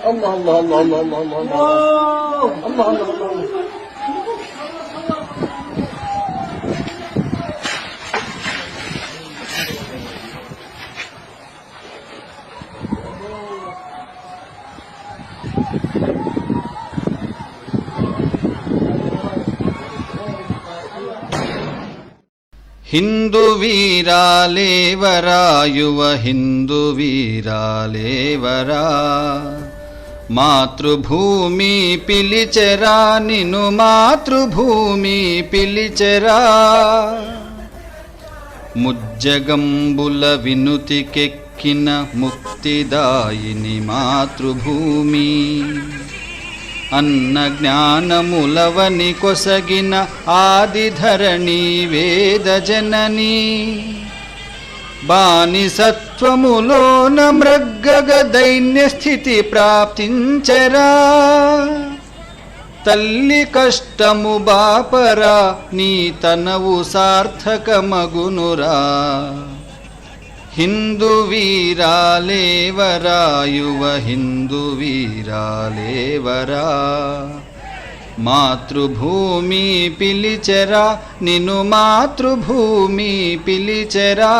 Allah Allah Allah Allah Allah Allah Allah Allah Allah Allah Hindu వీరాలేవరా యువ హిందూ వీరాలేవరా మాతృభూమి పిలిచెరా నిను మాతృభూమి పిలిచెరా. ముజ్జగంబుల వినుతికెక్కిన ముక్తిదాయిని మాతృభూమి. అన్న జ్ఞానములవని కొసగిన ఆదిధరణి వేద జననీ బానిసత్వములోన మృగ్గగ దైన్యస్థితి ప్రాప్తించరా. తల్లి కష్టము బాపరా నీ తనవు సార్థకమగునురా. హిందూ వీరాలేవరా యువ హిందూ వీరాలేవరా. మాతృభూమి పిలిచెరా నిన్ను మాతృభూమి పిలిచెరా.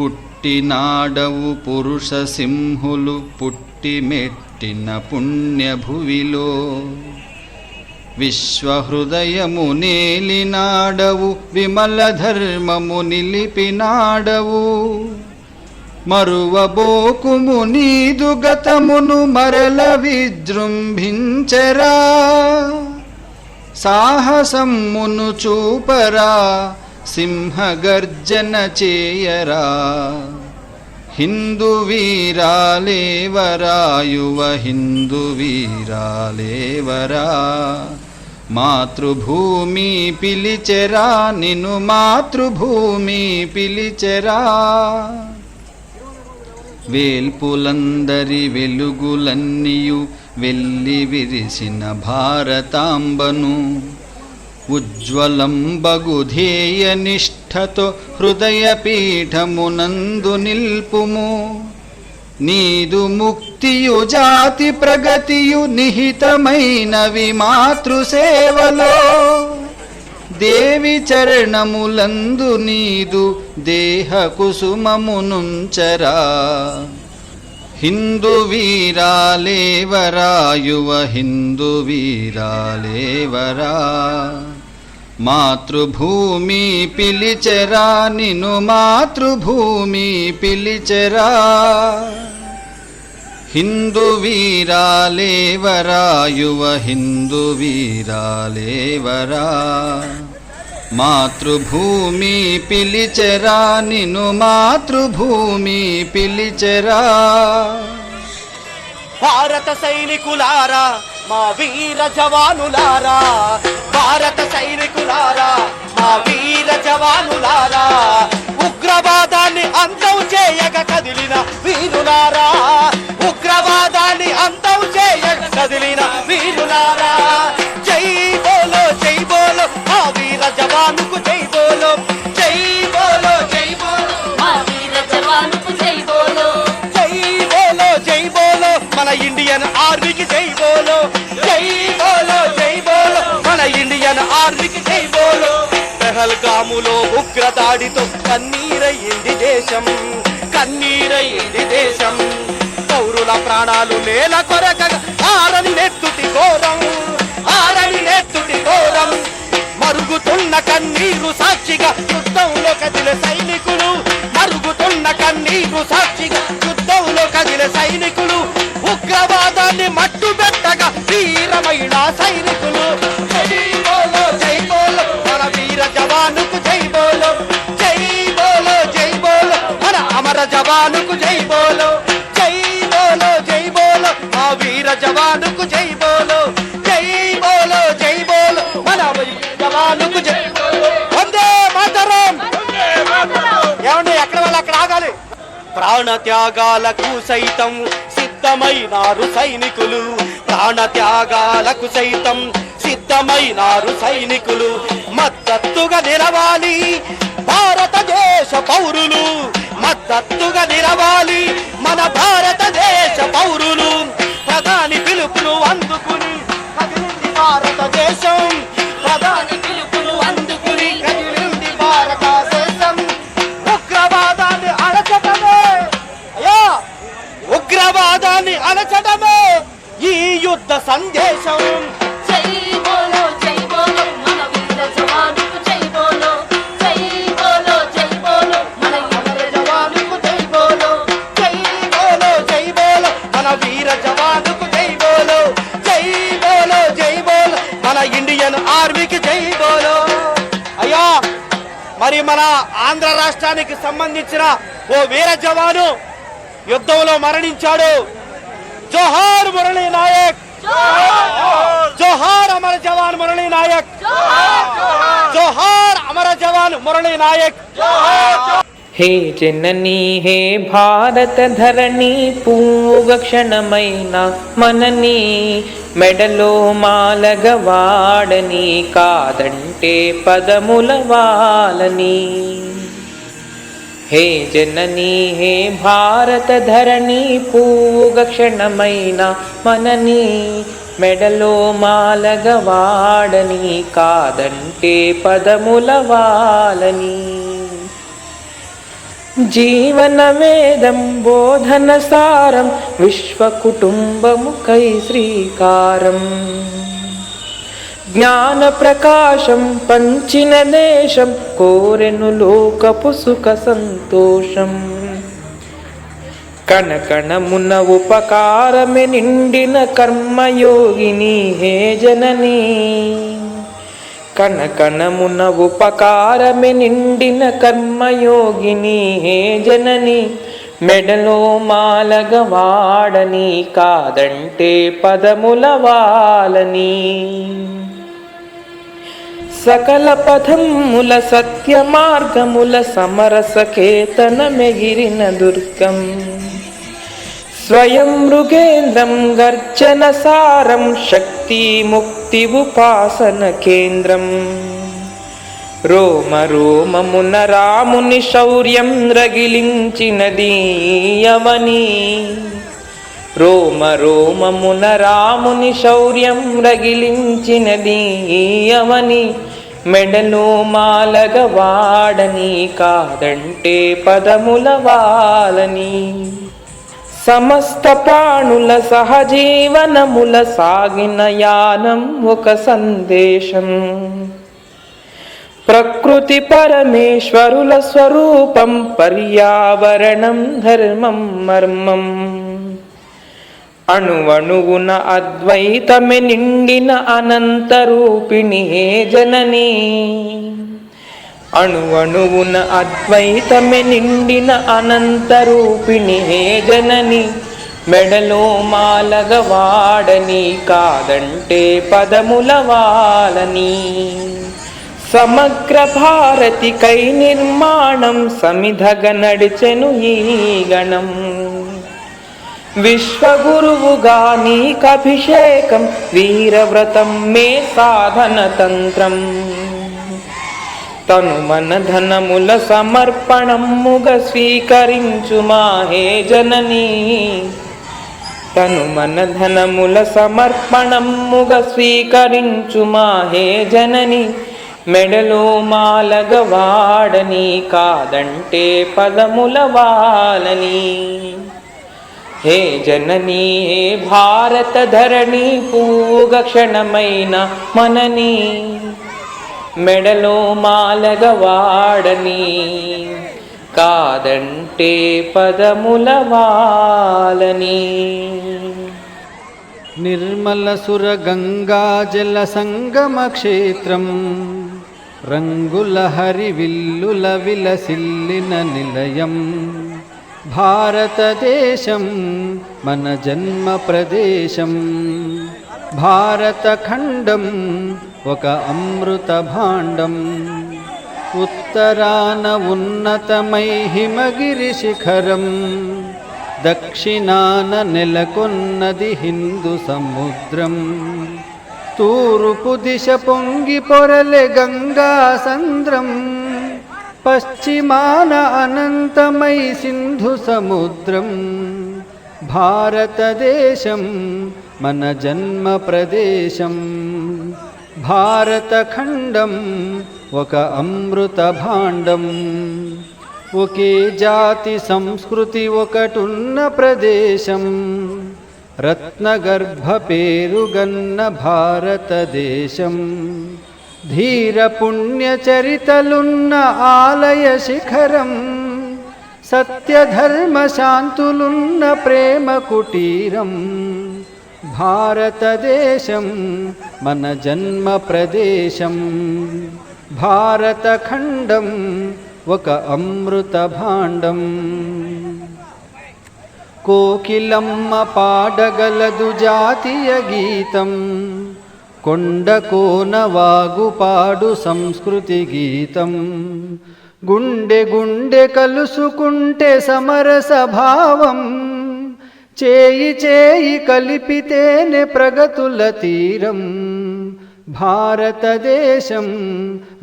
పుట్టినాడవు పురుష సింహులు పుట్టి మెట్టిన పుణ్యభువిలో. విశ్వహృదయము నేలినాడవు విమల ధర్మము నిలిపినాడవు. మరువబోకుము నీదు గతమును మరల విజృంభించరా. సాహసమ్మును చూపరా సింహగర్జన చేయరా. హిందూ వీరాలేవరా యువ హిందూ వీరాలేవరా. మాతృభూమి పిలిచెరా నిన్ను మాతృభూమి పిలిచెరా. వేల్పులందరి వెలుగులన్నీయు వెళ్ళి విరిసిన భారతాంబను. ఉజ్వలంబగుధేయ నిష్ఠతో హృదయ పీఠమునందు నిల్పుము. నీదు ముక్తియు జాతి ప్రగతియు నిహితమైనవి మాతృసేవలో దేవి చరణములందు నీదు దేహ కుసుమమునుంచరా. హిందూ వీరాలేవరా యువ హిందూ వీరాలేవరా. మాతృభూమి పిలిచెరా నిను మాతృభూమి పిలిచెరా. హిందూ వీరాలేవరా యువ హిందూ వీరాలేవరా. మాతృభూమి పిలిచెరా నిను మాతృభూమి పిలిచెరా. భారత సైనికులారా మా వీర జవానులారా. భారత సైనికులారా మా వీర జవానులారా. ఉగ్రవాదాన్ని అంతం చేయక కదిలిన వీరులారా. ఉగ్రవాద పెహల్గాములో ఉగ్రదాడితో కన్నీరయ్యింది దేశం కన్నీరయ్యింది దేశం. పౌరుల ప్రాణాలు నేల కొరక ఆరని నెత్తుటి ఘోరం ఆరని నెత్తుటి ఘోరం. మరుగుతున్న కన్నీరు సాక్షిగా యుద్ధంలో కదిలే సైనికులు మరుగుతున్న కన్నీరు సాక్షిగా యుద్ధంలో కదిలే సైనికులు. ఉగ్రవాదాన్ని మట్టు పెట్టగా ప్రాణ త్యాగాలకు సైతం సిద్ధమైనారు సైనికులు. ప్రాణ త్యాగాలకు సైతం సిద్ధమైనారు సైనికులు. మద్దతుగా నిలవాలి భారతదేశ పౌరులు. మద్దతుగా నిలవాలి మన భారతదేశ పౌరులు. ప్రధాని పిలుపును అంత ఆంధ్ర రాష్ట్రానికి సంబంధించిన ఓ వీర జవాను యుద్ధంలో మరణించాడు. జోహార్ మురళీ నాయక్. జోహార్ అమర జవాన్ మురళీ నాయక్. జోహార్ అమర జవాన్ మురళీ నాయక్. హే జనని హే భారత ధరణి పూగ క్షణమైన మనని మెడలో మాలగ వాడని కాదంటే పదముల వాలని. హే జననీ హే భారత ధరణి పూగ క్షణమైన మనని మెడలో మాలగవాడని కాదంటే పదముల వాలని. జీవన వేదం బోధన సారం విశ్వ కుటుంబముకై శ్రీకారం. జ్ఞాన ప్రకాశం పంచిన దేశం కోరెను లోకపు సుఖ సంతోషం. కణకణమున ఉపకారమే నిండిన కర్మయోగిని హే జననీ. కణకణమున ఉపకారమే నిండిన కర్మయోగిని హే జనని. మెడలో మాలగ వాడని కాదంటే పదముల వాలని. సకల పథముల సత్య మార్గముల సమరస మెగిరిన దుర్గం. స్వయం మృగేంద్రం గర్జన సారం శక్తి ముక్తి ఉపాసన కేంద్రం. రోమ రోమమున రాముని శౌర్యం రగిలించినది అవని రోమ రోమమున రాముని శౌర్యం రగిలించినది అవని మెడలో మాలగ వాడని కాదంటే పదముల వాలని. సమస్త ప్రాణుల సహజీవనముల సాగిన యానం ఒక సందేశం. ప్రకృతి పరమేశ్వరుల స్వరూపం పర్యావరణం ధర్మం మర్మం. అణువణువున అద్వైతమె నిండిన అనంత రూపిణి హే జననీ. అణువణువున అద్వైతమె నిండిన అనంత రూపిణి హే జనని. మెడలో మాలగ వాడని కాదంటే పదముల వాలని. సమగ్ర భారతికై నిర్మాణం సమిధగ నడిచెను ఈ గణం. విశ్వగురువుగా నీకభిషేకం వీరవ్రతం మే సాధన తంత్రం. తను మన ధనముల సమర్పణముగ స్వీకరించు మాహే జననీ. తను మన ధనముల సమర్పణముగ స్వీకరించు మాహే జనని. మెడలో మాలగ వాడని కాదంటే పదముల వాలని. హే జననీ హే భారత ధరణి పూగ క్షణమైన మనని మెడలో మాలగ వాడని కాదంటే పదముల వాలని. నిర్మలసుర గంగా జల సంగమ క్షేత్రం రంగుల హరివిల్లుల విలసిల్లిన నిలయం. భారతదేశం మన జన్మ ప్రదేశం భారతఖండం ఒక అమృత భాండం ఉత్తరాన ఉన్నతమై హిమగిరి శిఖరం దక్షిణాన నెలకొన్నది హిందూ సముద్రం తూర్పు దిశ పొంగి పొరలె గంగా సంద్రం। పశ్చిమాన అనంతమై సింధు సముద్రం భారతదేశం మన జన్మ ప్రదేశం. భారతఖండం ఒక అమృత భాండం. ఒకే జాతి సంస్కృతి ఒకటున్న ప్రదేశం. రత్నగర్భ పేరుగన్న భారతదేశం ధీర పుణ్యచరితలున్న ఆలయ శిఖరం సత్యధర్మ శాంతులున్న ప్రేమ కుటీరం భారతదేశం మన జన్మ ప్రదేశం. భారతఖండం ఒక అమృత భాండం. కోకిలమ్మ పాడగలదు జాతీయ గీతం. కొండ వాగుపాడు సంస్కృతి గీతం. గుండె గుండె కలుసుకుంటే సమరస భావం. చేయి చేయి కలిపితేనే ప్రగతుల తీరం. భారతదేశం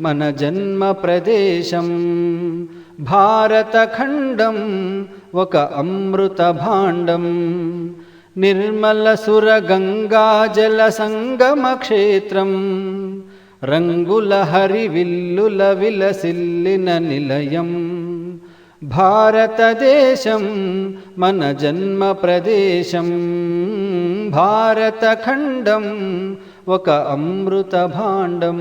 మన జన్మ ప్రదేశం. భారతఖండం ఒక అమృత భాండం. నిర్మల సుర సంగమ క్షేత్రం. రంగుల హరివిల్లుల విలసిల్లిన నిలయం. భారతదేశం మన జన్మ ప్రదేశం. భారతఖండం ఒక అమృత భాండం.